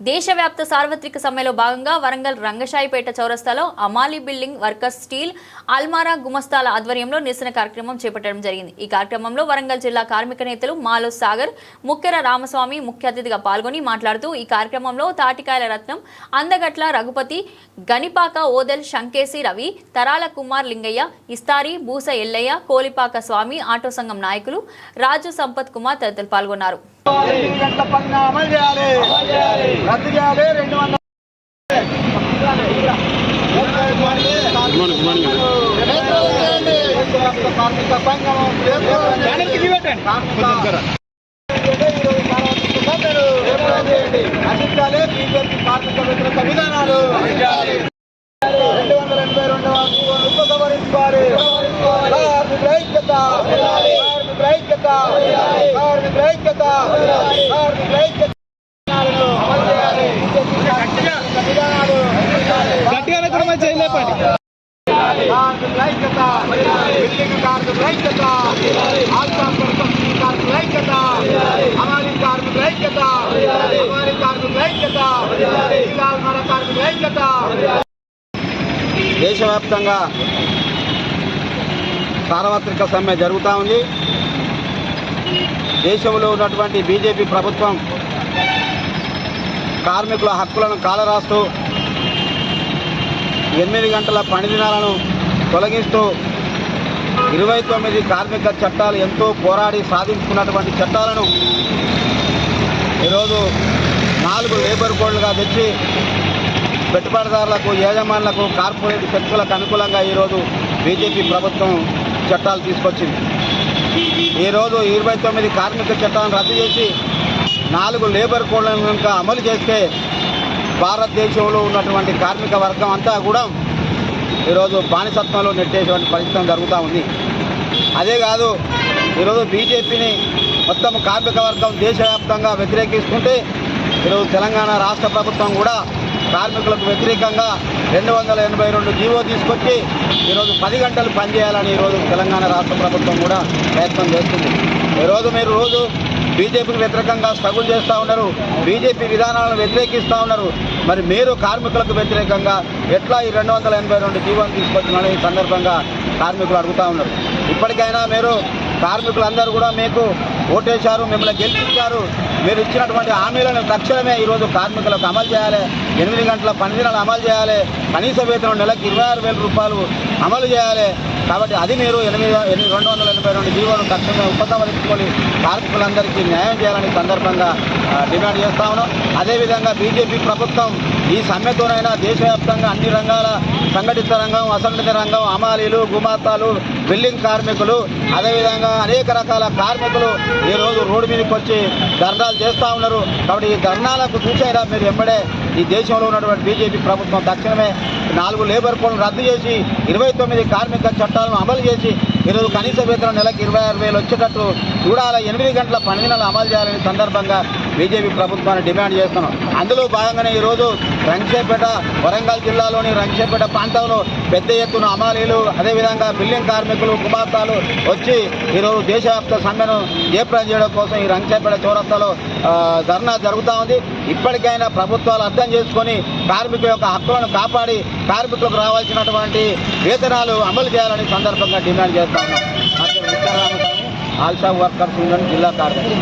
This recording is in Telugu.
దేశవ్యాప్త సార్వత్రిక సమ్మెలో భాగంగా వరంగల్ రంగశాయిపేట చౌరస్తాలో అమాలి బిల్డింగ్ వర్కర్స్ స్టీల్ అల్మారా గుమస్తాల ఆధ్వర్యంలో నిరసన కార్యక్రమం చేపట్టడం జరిగింది. ఈ కార్యక్రమంలో వరంగల్ జిల్లా కార్మిక నేతలు మాలో సాగర్ ముక్కెర రామస్వామి ముఖ్య అతిథిగా పాల్గొని మాట్లాడుతూ ఈ కార్యక్రమంలో తాటికాయల రత్నం అందగట్ల రఘుపతి గనిపాక ఓదెల్ శంకేసి రవి తరాల కుమార్ లింగయ్య ఇస్తారి బూస ఎల్లయ్య కోలిపాక స్వామి ఆటో సంఘం నాయకులు రాజు సంపత్ కుమార్ తదితరులు పాల్గొన్నారు ఎనిమిది గంటల పని అమలు చేయాలి రద్దు చేయాలి రెండు వందల దేశవ్యాప్త కార్మిక సంఘం అందించాలి బీజేపీ కార్మిక వ్యతిరేక విధానాలు రెండు వందల ఎనభై రెండవ ఉపసంహరించుకోవాలి ఐక్యత కార్మికుల ఐక్యత కార్మికుల ఐక్యత కార్మికుల ఐక్యత విధానాలను అమలు చేయాలి. బీజేపీ కార్మిక విధానాలు గట్టిగానే కూడా మంచి చేయలేపండి కార్మికుల దేశవ్యాప్తంగా సార్వత్రిక సమ్మె జరుగుతూ ఉంది. దేశంలో ఉన్నటువంటి బీజేపీ ప్రభుత్వం కార్మికుల హక్కులను కాలరాస్తూ ఎనిమిది గంటల పని దినాలను తొలగిస్తూ ఇరవై తొమ్మిది కార్మిక చట్టాలు ఎంతో పోరాడి సాధించుకున్నటువంటి చట్టాలను ఈరోజు నాలుగు లేబర్ కోడ్లుగా తెచ్చి పెట్టుబడిదారులకు యజమానులకు కార్పొరేట్ శక్తులకు అనుకూలంగా ఈరోజు బీజేపీ ప్రభుత్వం చట్టాలు తీసుకొచ్చింది. ఈరోజు ఇరవై తొమ్మిది కార్మిక చట్టాలను రద్దు చేసి నాలుగు లేబర్ కోడ్లను కనుక అమలు చేస్తే భారతదేశంలో ఉన్నటువంటి కార్మిక వర్గం అంతా కూడా ఈరోజు బానిసత్వంలో నెట్టేటువంటి పరిస్థితి జరుగుతూ ఉంది. అదే కాదు ఈరోజు బీజేపీని మొత్తం కార్మిక వర్గం దేశవ్యాప్తంగా వ్యతిరేకిస్తుంటే ఈరోజు తెలంగాణ రాష్ట్ర ప్రభుత్వం కూడా కార్మికులకు వ్యతిరేకంగా రెండు వందల ఎనభై రెండు జీవో తీసుకొచ్చి ఈరోజు పది గంటలు పనిచేయాలని ఈరోజు తెలంగాణ రాష్ట్ర ప్రభుత్వం కూడా ప్రయత్నం చేస్తుంది. ఈరోజు మీరు రోజు బీజేపీకి వ్యతిరేకంగా స్ట్రగుల్ చేస్తూ ఉన్నారు. బీజేపీ విధానాలను వ్యతిరేకిస్తూ ఉన్నారు. మరి మీరు కార్మికులకు వ్యతిరేకంగా ఎట్లా ఈ రెండు వందల ఎనభై రెండు జీవనం తీసుకొచ్చిన ఈ సందర్భంగా కార్మికులు అడుగుతూ ఉన్నారు. ఇప్పటికైనా మీరు కార్మికులందరూ కూడా మీకు ఓటేశారు మిమ్మల్ని గెలిపించారు. మీరు ఇచ్చినటువంటి హామీలను తక్షణమే ఈరోజు కార్మికులకు అమలు చేయాలి. ఎనిమిది గంటల పని దినాలు అమలు చేయాలి. కనీస వేతనం నెలకు ఇరవై ఆరు వేల రూపాయలు అమలు చేయాలి. కాబట్టి అది మీరు ఎనిమిది ఎనిమిది రెండు వందల ఎనభై రెండు జీవోను తక్షణమే ఉపసంహరించుకొని కార్మికులందరికీ న్యాయం చేయాలని సందర్భంగా డిమాండ్ చేస్తా ఉన్నాం. అదేవిధంగా బీజేపీ ప్రభుత్వం ఈ సమ్మెతోనైనా దేశవ్యాప్తంగా అన్ని రంగాల సంఘటిత రంగం అసంఘటిత రంగం అమాలీలు గుమాతాలు బిల్డింగ్ కార్మికులు అదేవిధంగా అనేక రకాల కార్మికులు ఈరోజు రోడ్డు మీదకి వచ్చి ధర్నాలు చేస్తూ ఉన్నారు. కాబట్టి ఈ ధర్నాలకు చూసారా మీరు ఎంబడే ఈ దేశంలో ఉన్నటువంటి బీజేపీ ప్రభుత్వం తక్షణమే నాలుగు లేబర్ కోడ్లు రద్దు చేసి ఇరవై తొమ్మిది కార్మిక చట్టాలను అమలు చేసి ఈరోజు కనీస వేతనం నెలకు ఇరవై ఆరు వేలు వచ్చేటట్టు చూడాలి? ఎనిమిది గంటల పని దినాలు అమలు చేయాలని సందర్భంగా బీజేపీ ప్రభుత్వాన్ని డిమాండ్ చేస్తున్నాం. అందులో భాగంగానే ఈరోజు రంగేపేట వరంగల్ జిల్లాలోని రంగేపేట ప్రాంతంలో పెద్ద ఎత్తున అమాలీలు అదేవిధంగా బిల్డింగ్ కార్మికులు కుమార్తెలు వచ్చి ఈరోజు దేశవ్యాప్త సమ్మెను ఏర్పాటు చేయడం కోసం ఈ రంగేపేట చౌరస్తాలో ధర్నా జరుగుతూ ఉంది. ఇప్పటికైనా ప్రభుత్వాలు అర్థం చేసుకొని కార్మికుల యొక్క హక్కులను కాపాడి కార్మికులకు రావాల్సినటువంటి వేతనాలు అమలు చేయాలని సందర్భంగా డిమాండ్ చేస్తాను ఉన్నాం. వర్కర్స్ యూనియన్ జిల్లా కార్యదర్శి.